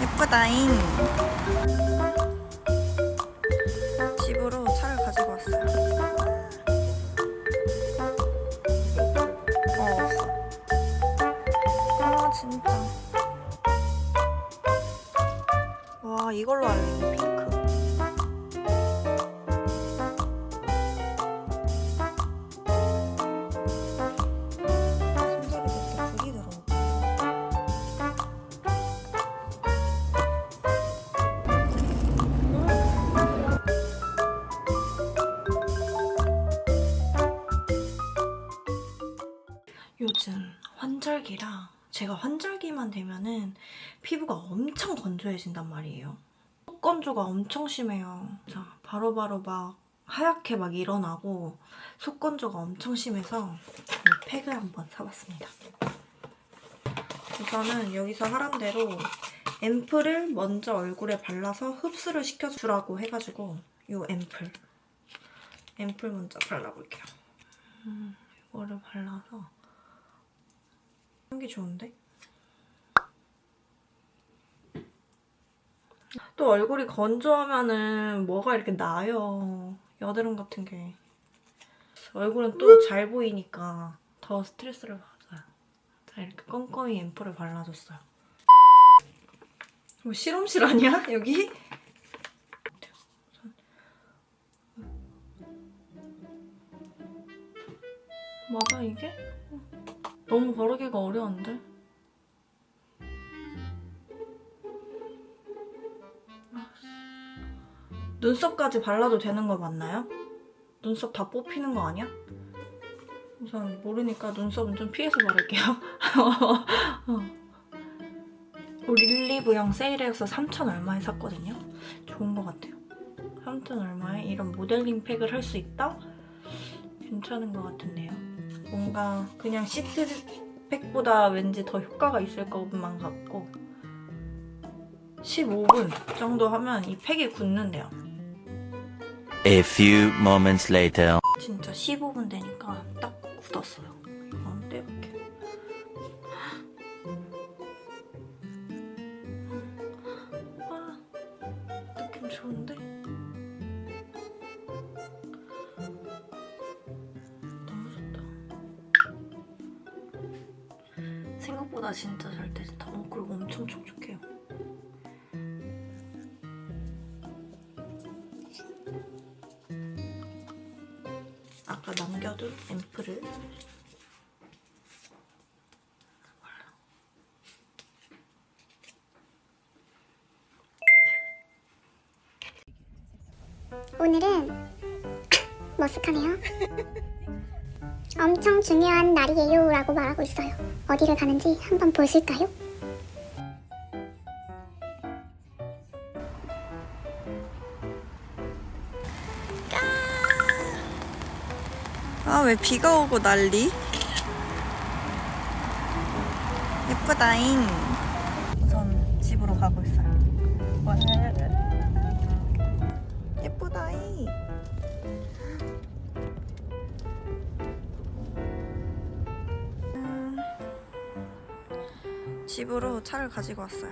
예쁘다잉. 집으로 차를 가지고 왔어요. 어, 없어. 아, 진짜. 와, 이걸로 할래, 제가 환절기만 되면은 피부가 엄청 건조해진단 말이에요. 속 건조가 엄청 심해요. 자, 바로 바로 막 하얗게 막 일어나고 속 건조가 엄청 심해서 이 팩을 한번 사봤습니다. 우선은 여기서 하란 대로 앰플을 먼저 얼굴에 발라서 흡수를 시켜주라고 해가지고 이 앰플 앰플 먼저 발라볼게요. 음, 이거를 발라서 향기 좋은데? 또 얼굴이 건조하면은 뭐가 이렇게 나요. 여드름 같은 게. 얼굴은 또 잘 보이니까 더 스트레스를 받아요. 자, 이렇게 껌껌이 앰플을 발라줬어요. 뭐 실험실 아니야? 여기? 맞아 이게? 너무 바르기가 어려운데? 눈썹까지 발라도 되는 거 맞나요? 눈썹 다 뽑히는 거 아니야? 우선 모르니까 눈썹은 좀 피해서 바를게요. 어. 릴리브영 세일해서 3천 얼마에 샀거든요. 좋은 거 같아요. 3천 얼마에 이런 모델링 팩을 할 수 있다? 괜찮은 것 같은데요. 뭔가 그냥 시트 팩보다 왠지 더 효과가 있을 것만 같고 15분 정도 하면 이 팩이 굳는데요. A few moments later. 진짜 15분 되니까 딱 굳었어요. 이거 한번 떼볼게요. 아, 느낌 좋은데? 생각보다 진짜 잘 떼진다. 어, 그리고 엄청 촉촉해요. 아까 남겨둔 앰플을 엄청 중요한 날이에요 라고 말하고 있어요. 어디를 가는지 한번 보실까요? 아, 왜 비가 오고 난리? 예쁘다잉. 우선 집으로 가고 있어요. 집으로 차를 가지고 왔어요.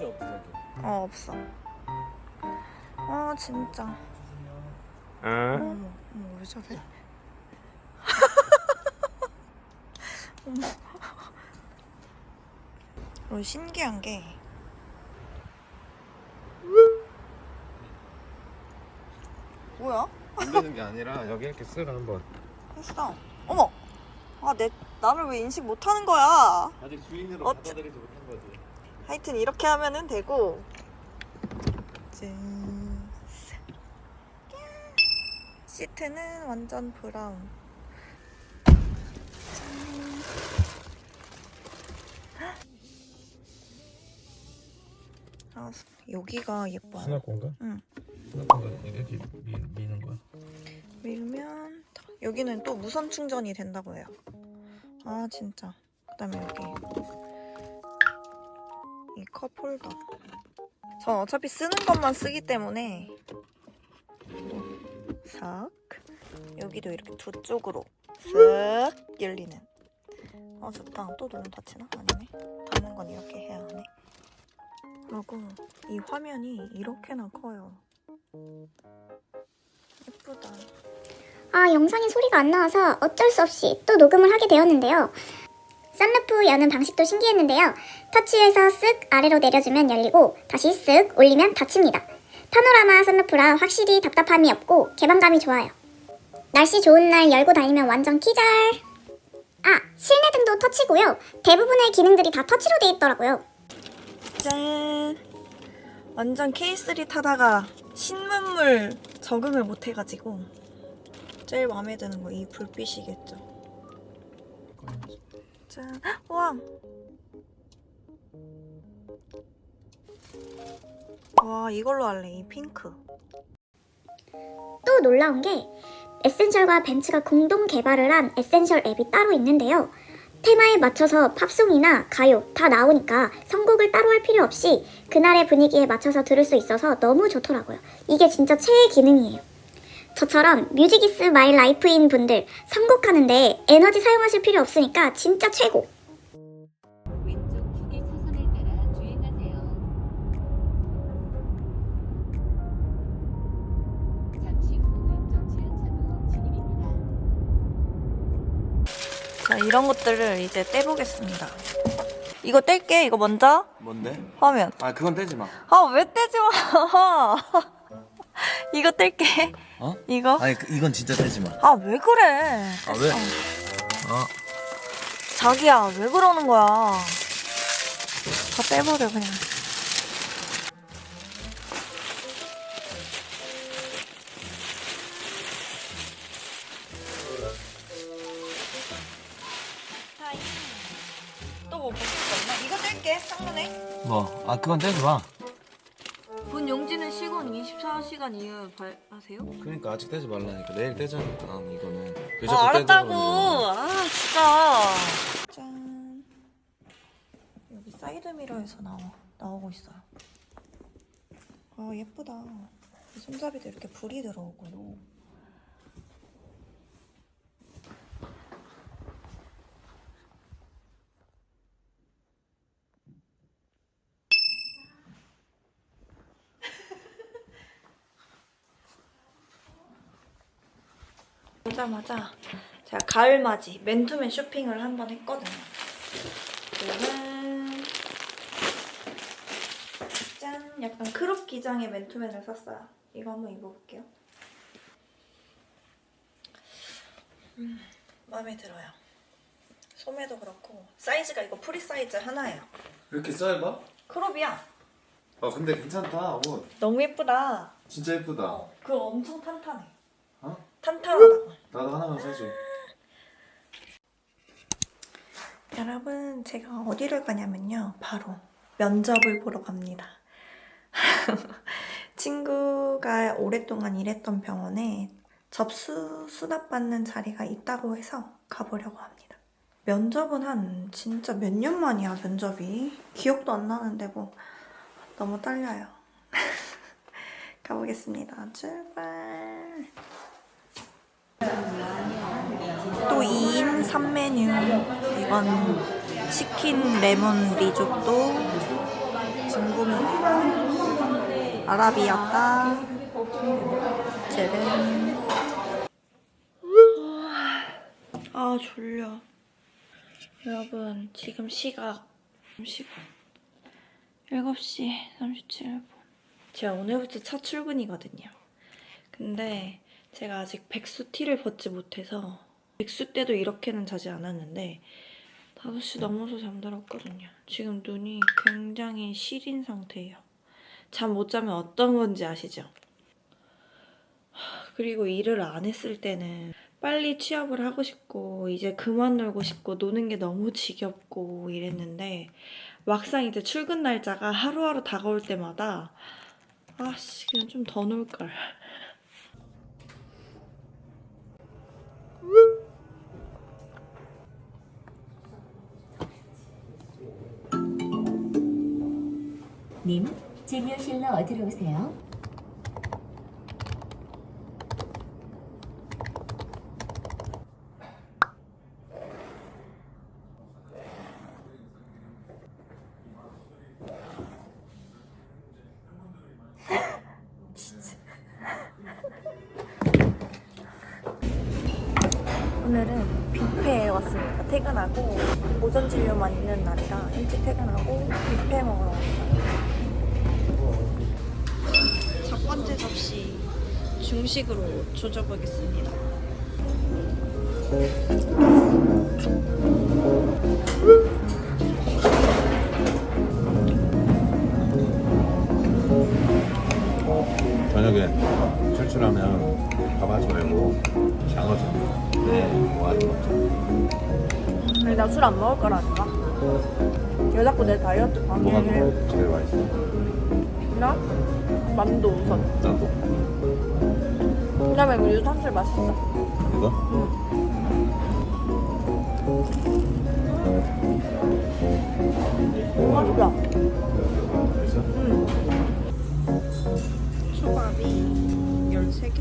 없어 어, 없어. 아, 진짜. 응? 어머, 어머, 왜 저래? 어머. 그리고 신기한 게 뭐야? 안 되는 게 아니라 여기 이렇게 쓰라 한번 했어. 어머. 아, 내 나를 왜 인식 못 하는 거야? 아직 주인으로 어, 받아들이지 못한 거지 하여튼 이렇게 하면은 되고. 짠. 시트는 완전 브라운. 아, 여기가 예뻐요. 수납 공간? 응. 이렇게 미, 미는 거야 밀면 여기는 또 무선 충전이 된다고 해요. 아 진짜. 그다음에 여기 이 컵 홀더. 전 어차피 쓰는 것만 쓰기 때문에 싹 여기도 이렇게 두 쪽으로 쓱 열리는. 어 좋다. 또 누르면 닫히나? 아니네. 닫는 건 이렇게 해야 하네. 그리고 이 화면이 이렇게나 커요. 예쁘다. 아, 영상에 소리가 안 나와서 어쩔 수 없이 또 녹음을 하게 되었는데요. 썬루프 여는 방식도 신기했는데요. 터치해서 쓱 아래로 내려주면 열리고 다시 쓱 올리면 닫힙니다. 파노라마 썬루프라 확실히 답답함이 없고 개방감이 좋아요. 날씨 좋은 날 열고 다니면 완전 키잘. 아, 실내 등도 터치고요. 대부분의 기능들이 다 터치로 돼 있더라고요. 짠! 완전 K3 타다가 신문물 적응을 못 해가지고 제일 마음에 드는 거 이 불빛이겠죠. 짠! 헉, 우와! 와 이걸로 할래 이 핑크. 또 놀라운 게 에센셜과 벤츠가 공동 개발을 한 에센셜 앱이 따로 있는데요. 테마에 맞춰서 팝송이나 가요 다 나오니까 선곡을 따로 할 필요 없이 그날의 분위기에 맞춰서 들을 수 있어서 너무 좋더라고요. 이게 진짜 최애 기능이에요. 저처럼 뮤직 이스 마이 라이프인 분들 선곡하는데 에너지 사용하실 필요 없으니까 진짜 최고. 자 이런 것들을 이제 떼보겠습니다. 이거 뗄게 이거 먼저 뭔데? 화면. 아 그건 떼지 마. 아 왜 떼지 마. 이거 뗄게. 어? 이거. 아니 그, 이건 진짜 떼지 마. 아 왜 그래? 아 왜? 어. 자기야 왜 그러는 거야? 다 빼버려 그냥. 뭐 벗을 거 없나? 이거 뗄게 창문에. 뭐? 아 그건 떼지 마. 본 용지는 시공 24시간 이후 발하세요? 그러니까 아직 떼지 말라니까 내일 떼자니까 이거는. 왜아 자꾸 알았다고. 떼자고 아 진짜. 짠. 여기 사이드 미러에서 나와 나오고 있어요. 아 예쁘다. 이 손잡이도 이렇게 불이 들어오고요. 오자마자 제가 가을맞이 맨투맨 쇼핑을 한 번 했거든요. 이거는 짠! 약간 크롭 기장의 맨투맨을 샀어요. 이거 한번 입어볼게요. 음, 마음에 들어요. 소매도 그렇고 사이즈가 이거 프리 사이즈 하나예요. 이렇게 짧아? 크롭이야. 아 근데 괜찮다 옷. 너무 예쁘다. 진짜 예쁘다. 어, 그거 엄청 탄탄해. 어? 탄탄하다고. 나도 하나만 사줘. 여러분, 제가 어디를 가냐면요. 바로 면접을 보러 갑니다. 친구가 오랫동안 일했던 병원에 접수 수납받는 자리가 있다고 해서 가보려고 합니다. 면접은 한 진짜 몇 년 만이야, 면접이. 기억도 안 나는데 뭐 너무 떨려요. 가보겠습니다. 출발. 또 2인 3메뉴. 이건 치킨 레몬 리조또. 중국물 아라비아타 짜란 아 졸려. 여러분 지금 시각 시각 7시 37분. 제가 오늘부터 첫 출근이거든요. 근데 제가 아직 백수 티를 벗지 못해서 백수 때도 이렇게는 자지 않았는데 5시 넘어서 잠들었거든요. 지금 눈이 굉장히 시린 상태예요. 잠 못 자면 어떤 건지 아시죠? 하, 그리고 일을 안 했을 때는 빨리 취업을 하고 싶고 이제 그만 놀고 싶고 노는 게 너무 지겹고 이랬는데 막상 이제 출근 날짜가 하루하루 다가올 때마다 아씨 그냥 좀 더 놀걸. 님, 진료실로 들어오세요. 오늘은 뷔페에 왔습니다. 퇴근하고 오전 진료만 있는 날이라 일찍 퇴근하고 뷔페 먹으러 왔어요. 접시 중식으로 조져보겠습니다. 저녁에 출출하면 밥 하지 말고 장어 좀뭐 하지 먹자 아니 나술 안 먹을 거라니까. 왜 자꾸 내 다이어트 뭐가 방해해? 더 제일 맛있어? 나? 만두 우선. 나도 그다음에 우유 산술 맛있어. 이거? 맛있다. 맛있어? 초밥이 13개?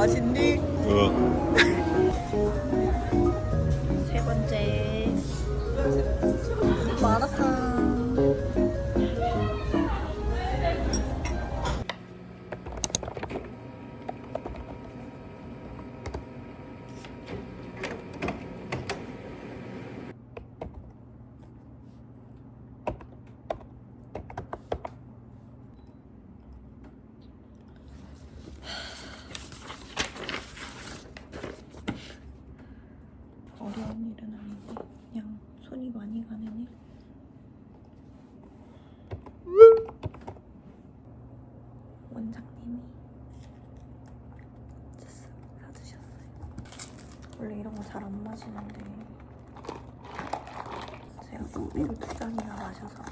맛있니? 어 어려운 일은 아닌데 그냥 손이 많이 가는 일. 원장님이 사- 사주셨어요. 원래 이런 거 잘 안 마시는데 제가 커피를 두 잔이나 마셔서